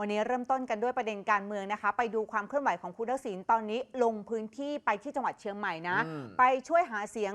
วันนี้เริ่มต้นกันด้วยประเด็นการเมืองนะคะ ไปดูความเคลื่อนไหวของคุณทักษิณตอนนี้ลงพื้นที่ไปที่จังหวัดเชียงใหม่นะอืมไปช่วยหาเสียง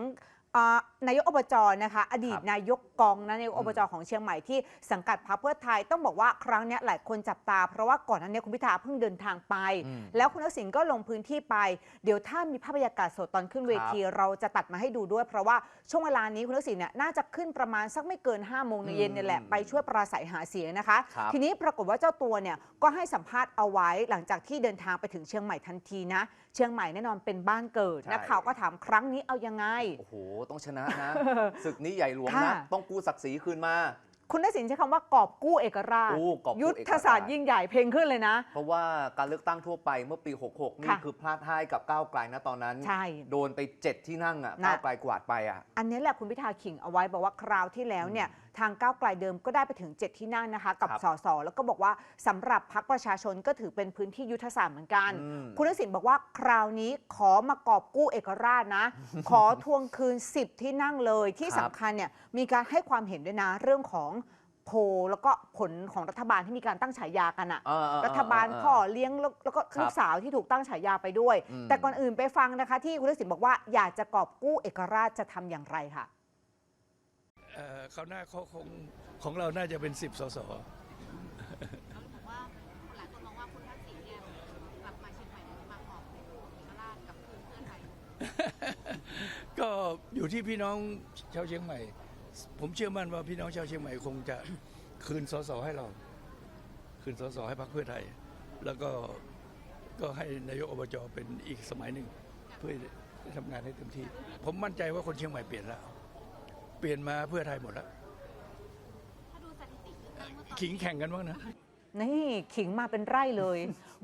อ่า นายกอบจนะคะ อดีตครับนายกกองนะนายกอบจของเชียงใหม่ที่สังกัดพรรคเพื่อไทยต้องบอกว่าครั้งเนี้ยหลายคนจับตา เพราะว่าก่อนหน้านี้คุณพิธาเพิ่งเดินทางไป อืม แล้วคุณทักษิณก็ลงพื้นที่ไป เดี๋ยวถ้ามีภาพบรรยากาศสดตอนขึ้นเวทีเราจะตัดมาให้ดูด้วย เพราะว่าช่วงเวลานี้คุณทักษิณเนี่ยน่าจะขึ้นประมาณสักไม่เกิน5้าโมงเย็นเนี่ยแหละอืมไปช่วยปราศัยหาเสียงนะคะ ครับ ทีนี้ปรากฏว่าเจ้าตัวเนี่ยก็ให้สัมภาษณ์เอาไว้หลังจากที่เดินทางไปถึงเชียงใหม่ทันทีนะ เชียงใหม่แน่นอนเป็นบ้านเกิดใช่ นักข่าวก็ถามครั้งนี้เอายังไง โอ้โห ต้องชนะนะ ศึกนี้ใหญ่หลวงค่ะ นะ ต้องกู้ศักดิ์ศรีคืนมา คุณทักษิณใช้คำว่ากอบกู้เอกราชกู้กอบกู้ยุทธศาสตร์เอกราช ยิ่งใหญ่เพลงขึ้นเลยนะ เพราะว่าการเลือกตั้งทั่วไปเมื่อปี 66 นี่ค่ะ คือพลาดท่ายกับก้าวไกลนะตอนนั้น ใช่ โดนไป 7 ที่นั่งอะนะ ก้าวไกลกวาดไปอะ อันนี้แหละคุณพิธาขิงเอาไว้บอกว่าคราวที่แล้วเนี่ย ทางก้าวไกลเดิมก็ได้ไปถึง 7 ที่นั่งนะคะ กับครับสสแล้วก็บอกว่าสำหรับพักประชาชนก็ถือเป็นพื้นที่ยุทธศาสตร์เหมือนกันอืมคุณทักษิณบอกว่าคราวนี้ขอมากอบกู้เอกราชนะ ขอทวงคืน 10 ที่นั่งเลยที่ครับสำคัญเนี่ยมีการให้ความเห็นด้วยนะเรื่องของโพลแล้วก็ผลของรัฐบาลที่มีการตั้งฉายากันอะอ่าๆๆๆรัฐบาลพ่อเลี้ยงแล้วแล้วก็ครับลูกสาวที่ถูกตั้งฉายาไปด้วยอืมแต่ก่อนอื่นไปฟังนะคะ ที่คุณทักษิณบอกว่าอยากจะกอบกู้เอกราชจะทำอย่างไรค่ะ เอ่อเขาวหน้าเขาคงของเราน่าจะเป็นสิบสสเขาบอกว่าหลายคนมองว่าคุณทักษิณเนี่ยกลับมาเชียงใหม่เนี่ยมาขอบเอกราชกับคืนเพื่อไทยก็อยู่ที่พี่น้องชาวเชียงใหม่ ผมเชื่อมั่นว่าพี่น้องชาวเชียงใหม่คงจะคืนสสให้เรา คืนสสให้พรรคเพื่อไทย แล้วก็ก็ให้นายกอบจเป็นอีกสมัยหนึ่ง เพื่อได้ทำงานให้เต็มที่ ผมมั่นใจว่าคนเชียงใหม่เปลี่ยนแล้ว เปลี่ยนมาเพื่อไทยหมดแล้วถ้าดูสถิติเลือกตั้งเมื่อตอนขิงแข่งกันบ้างนะ นี่ขิงมาเป็นไร่เลย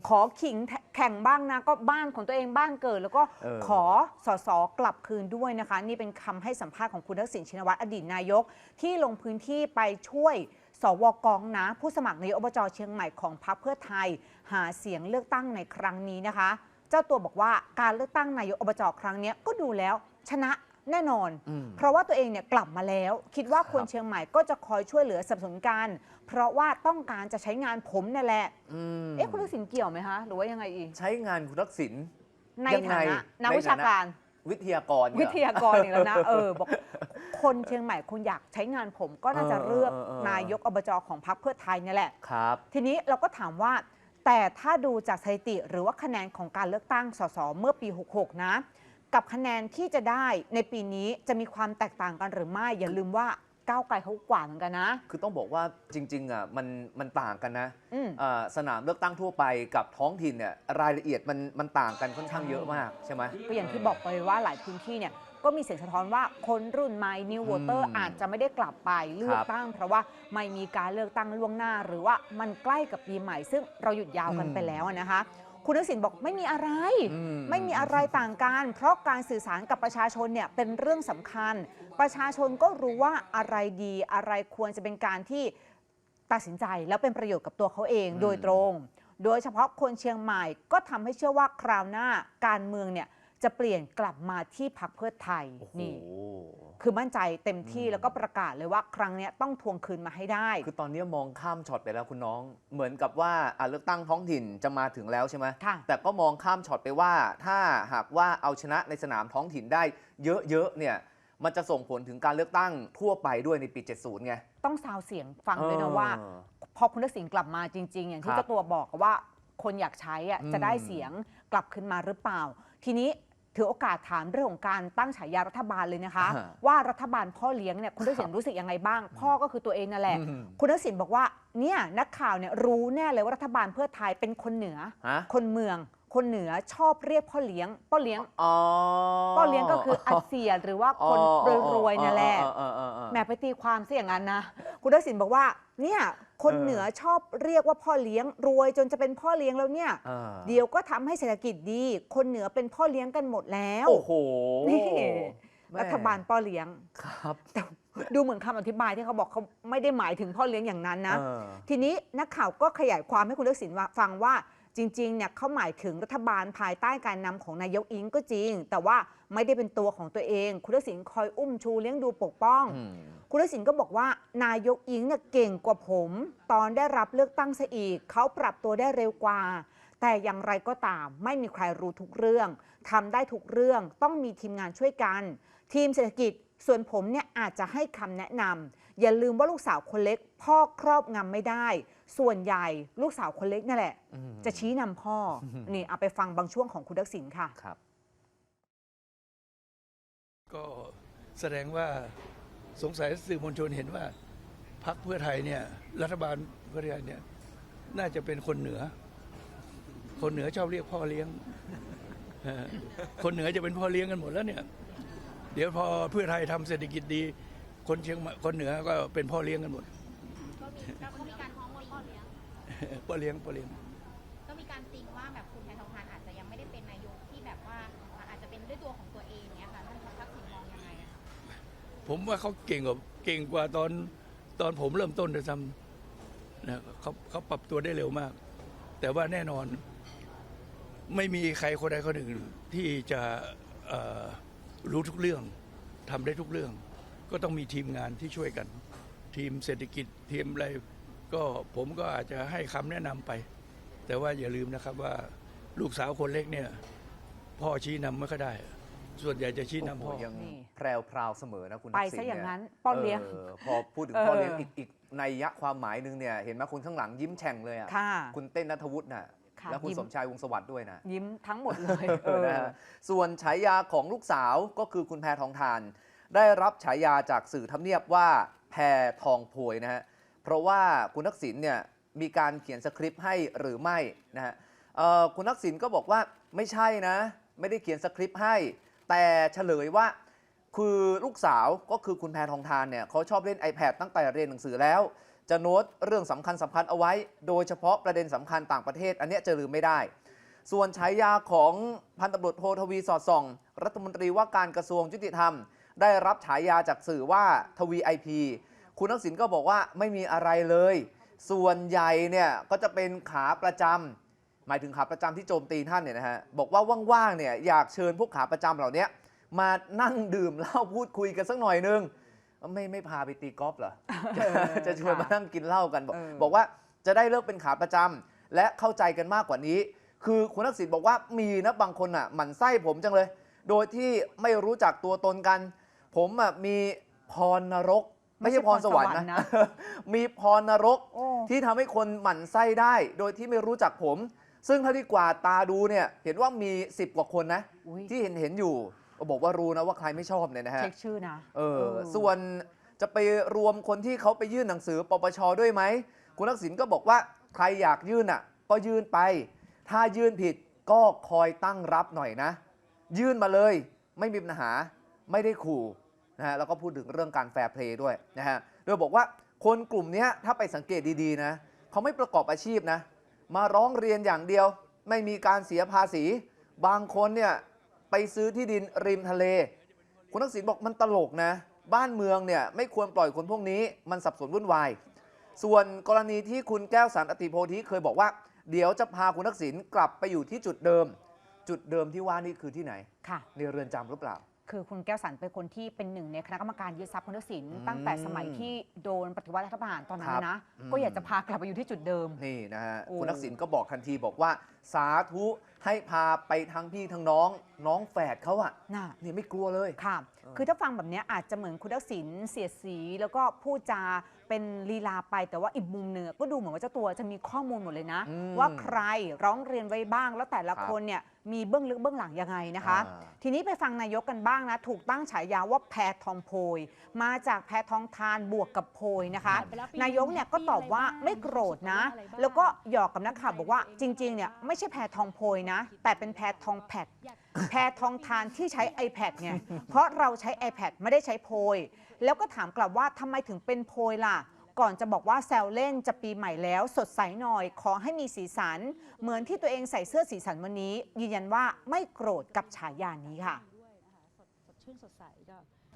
ขอขิงแข่งบ้างนะ ก็บ้านของตัวเองบ้านเกิด แล้วก็เออขอสสกลับคืนด้วยนะคะ นี่เป็นคำให้สัมภาษณ์ของคุณทักษิณชินวัตรอดีตนายก ที่ลงพื้นที่ไปช่วยสวกองนะ ผู้สมัครนายกอบจเชียงใหม่ของพรรคเพื่อไทย หาเสียงเลือกตั้งในครั้งนี้นะคะ เจ้าตัวบอกว่าการเลือกตั้งนายกอบจครั้งเนี้ยก็ดูแล้วชนะ แน่นอนอืมเพราะว่าตัวเองเนี่ยกลับมาแล้ว คิดว่าคนครับเชียงใหม่ก็จะคอยช่วยเหลือสนับสนุนกัน เพราะว่าต้องการจะใช้งานผมนั่นแหละอืมเอ๊ะคุณทักษิณเกี่ยวไหมคะ หรือว่ายังไงอีก ใช้งานคุณทักษิณในยังไงฐานะนักในวิชาฐานะการวิทยากรเนี่วิยทยากรอย่างแล้วนะเออบอกคนเชียงใหม่คุณอยากใช้งานผมก็น่าจะเออเลือกเออเออนายกอบจของพรรคเพื่อไทยนี่แหละครับ ทีนี้เราก็ถามว่า แต่ถ้าดูจากสถิติหรือว่าคะแนนของการเลือกตั้งสสเมื่อปี 66 นะ กับคะแนนที่จะได้ในปีนี้จะมีความแตกต่างกันหรือไม่ อย่าลืมว่าก้าวไกลเขากว่าเหมือนกันนะ คือต้องบอกว่าจริงๆอะมันมันต่างกันนะอืม อ่าสนามเลือกตั้งทั่วไปกับท้องถิ่นเนี่ยรายละเอียดมันมันต่างกันค่อนข้างเยอะมากใช่ไหม ก็อย่างที่บอกไปว่าหลายพื้นที่เนี่ยก็มีเสียงสะท้อนว่าคนรุ่นใหม่นิว o วเตอร์อืมอาจจะไม่ได้กลับไปเลือกตั้ง เพราะว่าไม่มีการเลือกตั้งล่วงหน้า หรือว่ามันใกล้กับปีใหม่ ซึ่งเราหยุดยาวกันไปแล้วอะนะคะ คุณทักษิณบอกไม่มีอะไรอืไม่มีอะไรต่างกัน เพราะการสื่อสารกับประชาชนเนี่ยเป็นเรื่องสำคัญ ประชาชนก็รู้ว่าอะไรดีอะไรควรจะเป็นการที่ตัดสินใจแล้วเป็นประโยชน์กับตัวเขาเองอืมโดยตรง โดยเฉพาะคนเชียงใหม่ก็ทำให้เชื่อว่าคราวหน้าการเมืองเนี่ย จะเปลี่ยนกลับมาที่พักเพื่อไทยโอ้โหนี่คือมั่นใจเต็มที่อืมแล้วก็ประกาศเลยว่าครั้งเนี้ยต้องทวงคืนมาให้ได้ คือตอนนี้มองข้ามช็อตไปแล้วคุณน้อง เหมือนกับว่าอะเลือกตั้งท้องถิ่นจะมาถึงแล้วใช่ไหมค่ะแต่ก็มองข้ามช็อตไปว่า ถ้าหากว่าเอาชนะในสนามท้องถิ่นได้เยอะๆเนี่ยมันจะส่งผลถึงการเลือกตั้งทั่วไปด้วยในปี 70 ไง ต้องซาวเสียงฟังด้วยนะเออว่า พอคุณทักษิณกลับมาจริง ๆ อย่างที่ครับเจ้าตัวบอกว่าคนอยากใช้อะอืมจะได้เสียงกลับขึ้นมาหรือเปล่า ทีนี้ ถือโอกาสถามเรื่องของการตั้งฉายารัฐบาลเลยนะคะ อ่าว่ารัฐบาลพ่อเลี้ยงเนี่ยคุณทักษิณครับรู้สึกยังไงบ้าง พ่อก็คือตัวเองนั่นแหละ อืม คุณทักษิณบอกว่าเนี่ยนักข่าวเนี่ยรู้แน่เลยว่ารัฐบาลเพื่อไทยเป็นคนเหนือ ฮะคนเมือง คนเหนือชอบเรียกพ่อเลี้ยงพ่อเลี้ยงอ๋อพ่อเลี้ยงก็คืออาเซียนหรือว่าคนรวยๆนั่นแหละเออเออเออเออแหมไปตีความซะอย่างนั้นนะ คุณทักษิณบอกว่าเนี่ย คนเออเหนือชอบเรียกว่าพ่อเลี้ยงรวยจนจะเป็นพ่อเลี้ยงแล้วเนี่ยเออเดี๋ยวก็ทำให้เศรษฐกิจดี คนเหนือเป็นพ่อเลี้ยงกันหมดแล้ว โอ้โหนี่แม่รัฐบาลพ่อเลี้ยงครับแต่ดูเหมือนคำอธิบายที่เขาบอกเขาไม่ได้หมายถึงพ่อเลี้ยงอย่างนั้นนะเออทีนี้นักข่าวก็ขยายความให้คุณทักษิณว่าฟังว่า จริงๆเนี่ยเขาหมายถึงรัฐบาลภายใต้การนำของนายกอิงก็จริง แต่ว่าไม่ได้เป็นตัวของตัวเอง คุณทักษิณคอยอุ้มชูเลี้ยงดูปกป้องอืมคุณทักษิณก็บอกว่านายกอิงเนี่ยเก่งกว่าผม ตอนได้รับเลือกตั้งซะอีกเขาปรับตัวได้เร็วกว่า แต่อย่างไรก็ตามไม่มีใครรู้ทุกเรื่องทำได้ทุกเรื่องต้องมีทีมงานช่วยกัน ทีมเศรษฐกิจส่วนผมเนี่ยอาจจะให้คำแนะนำอย่าลืมว่าลูกสาวคนเล็ก พ่อครอบงำไม่ได้ ส่วนใหญ่ลูกสาวคนเล็กนั่นแหละอืมจะชี้นำพ่ออมนี่เอาไปฟังบางช่วงของคุณทักษิณค่ะ ครับ ก็แสดงว่าสงสัยสื่อมวลชนเห็นว่าพรรคเพื่อไทยเนี่ย รัฐบาลเพื่อไทยเนี่ย น่าจะเป็นคนเหนือ คนเหนือชอบเรียกพ่อเลี้ยงเออคนเหนือจะเป็นพ่อเลี้ยงกันหมดแล้วเนี่ย เดี๋ยวพอเพื่อไทยทำเศรษฐกิจดี คนเชียงใหม่คนเหนือก็เป็นพ่อเลี้ยงกันหมด พ่อเลี้ยงพ่อเลี้ยง ก็มีการติงว่าแบบคุณแพทองทานอาจจะยังไม่ได้เป็นนายกที่แบบว่าอาจจะเป็นด้วยตัวของตัวเองเนี้ยค่ะท่านทักษิณมองยังไงอะผมว่าเขาเก่งกว่าเก่งกว่าตอนตอนผมเริ่มต้นจะทำนะเขาเขาปรับตัวได้เร็วมาก แต่ว่าแน่นอน ไม่มีใครคนใดคนหนึ่งที่จะเอ่อรู้ทุกเรื่องทำได้ทุกเรื่อง ก็ต้องมีทีมงานที่ช่วยกัน ทีมเศรษฐกิจทีมอะไร ก็ผมก็อาจจะให้คำแนะนำไป แต่ว่าอย่าลืมนะครับว่าลูกสาวคนเล็กเนี่ย พ่อชี้นำไม่ค่อยได้ ส่วนใหญ่จะชี้นำโอ้พ่อโหยังนี่ แพรวพราวเสมอนะคุณไปทักษิณซะอย่างเนั้น ป้อนเลี้ยงพอพูดถึงเออพ่อเลี้ยงอีกอีกในยยะความหมายหนึงเนี่ยเห็นไหมคุณข้างหลังยิ้มแฉ่งเลยอะค่ะ คุณเต้นนัทวุฒิน่ะค่ะแล้วคุณยิ้ม สมชายวงศ์สวัสดิ์ด้วยนะ ยิ้มทั้งหมดเลยเออ นะฮะส่วนฉายาของลูกสาวก็คือคุณแพทองทาน ได้รับฉายาจากสื่อทำเนียบว่าแพทองโพยนะฮะ เพราะว่าคุณทักษิณเนี่ยมีการเขียนสคริปต์ให้หรือไม่นะฮะคุณทักษิณก็บอกว่าไม่ใช่นะไม่ได้เขียนสคริปต์ให้ แต่เฉลยว่าคือลูกสาวก็คือคุณแพทองทานเนี่ยเขาชอบเล่น iPad ตั้งแต่เรียนหนังสือแล้ว จะโน้ตเรื่องสำคัญสำคัญเอาไว้ โดยเฉพาะประเด็นสำคัญต่างประเทศ อันเนี้ยจะลืมไม่ได้ ส่วนฉายาของพันตำรวจโททวีสอดส่อง รัฐมนตรีว่าการกระทรวงยุติธรรม ได้รับฉายาจากสื่อว่าทวีไอพี คุณทักษิณก็บอกว่าไม่มีอะไรเลย ส่วนใหญ่เนี่ยก็จะเป็นขาประจำหมายถึงขาประจำที่โจมตีท่านเนี่ยนะฮะบอกว่าว่างๆเนี่ยอยากเชิญพวกขาประจำเหล่านี้มานั่งดื่มเหล้าพูดคุยกันสักหน่อยนึงไม่ไม่พาไปตีกอล์ฟเหรอจะชวนมานั่งกินเหล้ากันบอกเออบอกว่าจะได้เลิกเป็นขาประจำและเข้าใจกันมากกว่านี้ คือคุณทักษิณบอกว่ามีนะบางคนอะหมั่นไส้ผมจังเลย โดยที่ไม่รู้จักตัวตนกัน ผมอะมีพรนรก ไม่ใช่พรสวรรค์นะ มีพรนรกโอ้ ที่ทำให้คนหมั่นไส้ได้ โดยที่ไม่รู้จักผม ซึ่งเท่าที่กวาดตาดูเนี่ย เห็นว่ามี 10 กว่าคนนะ อุ๊ยที่เห็นเห็นอยู่ก็บอกว่ารู้นะว่าใครไม่ชอบเนี่ยนะฮะ เช็คชื่อนะ เออ เออ ส่วนจะไปรวมคนที่เขาไปยื่นหนังสือปปชด้วยไหม คุณทักษิณก็บอกว่าใครอยากยื่นอะ ก็ยื่นไป ถ้ายื่นผิดก็คอยตั้งรับหน่อยนะ ยื่นมาเลย ไม่มีปัญหา ไม่ได้ขู่ นะฮะแล้วก็พูดถึงเรื่องการแฟร์เพลย์ด้วยนะฮะโดยบอกว่าคนกลุ่มเนี้ยถ้าไปสังเกตดีๆนะเขาไม่ประกอบอาชีพนะ มาร้องเรียนอย่างเดียว ไม่มีการเสียภาษี บางคนเนี่ยไปซื้อที่ดินริมทะเล คุณทักษิณบอกมันตลกนะ บ้านเมืองเนี่ยไม่ควรปล่อยคนพวกนี้ มันสับสนวุ่นวาย ส่วนกรณีที่คุณแก้วสารอติโพธิเคยบอกว่า เดี๋ยวจะพาคุณทักษิณกลับไปอยู่ที่จุดเดิม จุดเดิมที่ว่านี่คือที่ไหนค่ะในเรือนจำหรือเปล่า คือคุณแก้วสันเป็นคนที่เป็นหนึ่งในคณะกรรมการยึดทรัพย์คุณทักษิณอืมตั้งแต่สมัยที่โดนปฏิวัติรัฐประหารตอนนั้นครับนะอืมก็อยากจะพากลับไปอยู่ที่จุดเดิม นี่นะฮะ โอ้ คุณทักษิณก็บอกทันทีบอกว่า สาธุให้พาไปทั้งพี่ทั้งน้อง น้องแฝดเขาอะน่ะนี่ไม่กลัวเลย ค่ะเออคือถ้าฟังแบบเนี้ยอาจจะเหมือนคุณทักษิณเสียดสี แล้วก็พูดจา เป็นลีลาไปแต่ว่าอีกมุมหนึ่งก็ดูเหมือนว่าเจ้าตัวจะมีข้อมูลหมดเลยนะ อืมว่าใครร้องเรียนไว้บ้าง แล้วแต่ละครับคนเนี่ยมีเบื้องลึกเบื้องหลังยังไงนะคะ อ่า ทีนี้ไปฟังนายกกันบ้างนะ ถูกตั้งฉายาว่าแพทองโพย มาจากแพทองทานบวกกับโพยนะคะผ่านไปแล้วปีนายกเนี่ยก็ตอบว่าไม่โกรธนะอะไรบ้างแล้วก็หยอกกับนักข่าวบอกว่าจริงๆเนี่ยไม่ใช่แพทองโพยนะ แต่เป็นแพทองแพด แพทองทานที่ใช้ iPad ไง เพราะเราใช้ iPad ไม่ได้ใช้โพย แล้วก็ถามกลับว่าทำไมถึงเป็นโพยล่ะ ก่อนจะบอกว่าแซวเล่นจะปีใหม่แล้ว สดใสหน่อย ขอให้มีสีสัน เหมือนที่ตัวเองใส่เสื้อสีสันวันนี้ ยืนยันว่าไม่โกรธกับฉายานี้ค่ะ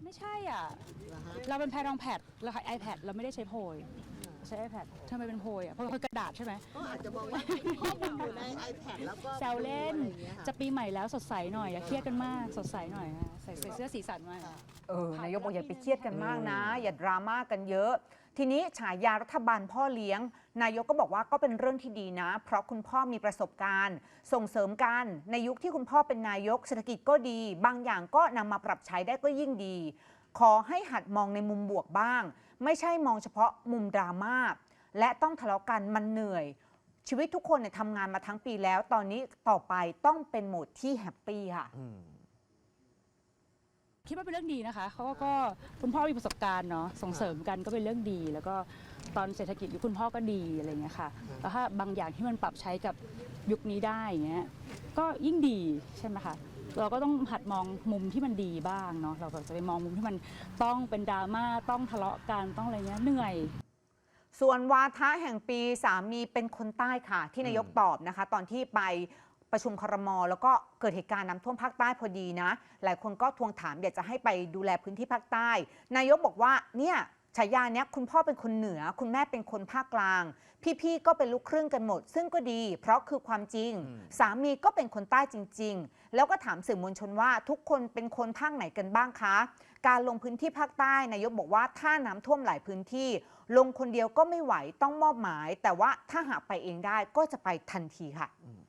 ด้วยนะคะสดสดชื่นสดใสก็ไม่ใช่อะ เราเป็นแพรทองแพดเราใช้ iPad เราไม่ได้ใช้โพย ใช้ iPad ทำไมเป็นโพยอะเพราะคือกระดาษใช่ไหมก็อาจจะมองว่าข้อมูลอยู่ใน iPad แล้วก็แซวเล่นอะไรอย่างเงี้ยค่ะจะปีใหม่แล้วสดใสหน่อยอย่าเครียดกันมากสดใสหน่อยค่ะใส่ใส่เสื้อสีสันมา เออนายกบอกอย่าไปเครียดกันมากนะ อย่าดราม่ากันเยอะ ทีนี้ฉายารัฐบาลพ่อเลี้ยง นายกก็บอกว่าก็เป็นเรื่องที่ดีนะ เพราะคุณพ่อมีประสบการณ์ ส่งเสริมกันในยุคที่คุณพ่อเป็นนายกเศรษฐกิจก็ดี บางอย่างก็นำมาปรับใช้ได้ก็ยิ่งดี ขอให้หัดมองในมุมบวกบ้าง ไม่ใช่มองเฉพาะมุมดราม่าและต้องทะเลาะกันมันเหนื่อย ชีวิตทุกคนเนี่ยทำงานมาทั้งปีแล้ว ตอนนี้ต่อไปต้องเป็นโหมดที่แฮปปี้ค่ะ คิดว่าเป็นเรื่องดีนะคะเขาก็คุณพ่อมีประสบการณ์เนาะส่งเสริมกันก็เป็นเรื่องดี แล้วก็ตอนเศรษฐกิจคุณพ่อก็ดีอะไรเงี้ยค่ะแล้วถ้าบางอย่างที่มันปรับใช้กับยุคนี้ได้อย่างเงี้ยก็ยิ่งดีใช่ไหมคะเราก็ต้องหัดมองมุมที่มันดีบ้างเนาะเราก็จะไปมองมุมที่มันต้องเป็นดราม่าต้องทะเลาะกันต้องอะไรเงี้ยเหนื่อยส่วนวาทะแห่งปีสามีเป็นคนใต้ค่ะ ที่นายกตอบนะคะ ตอนที่ไป ประชุมครมแล้วก็เกิดเหตุการณ์น้ำท่วมภาคใต้พอดีนะ หลายคนก็ทวงถามอยากจะให้ไปดูแลพื้นที่ภาคใต้ นายกบอกว่าเนี่ยฉายาเนี้ยคุณพ่อเป็นคนเหนือ คุณแม่เป็นคนภาคกลาง พี่ๆก็เป็นลูกครึ่งกันหมด ซึ่งก็ดี เพราะคือความจริงอืมสามีก็เป็นคนใต้จริง ๆ แล้วก็ถามสื่อมวลชนว่าทุกคนเป็นคนภาคไหนกันบ้างคะ การลงพื้นที่ภาคใต้นายกบอกว่าถ้าน้ำท่วมหลายพื้นที่ ลงคนเดียวก็ไม่ไหวต้องมอบหมาย แต่ว่าถ้าหากไปเองได้ก็จะไปทันทีค่ะอืม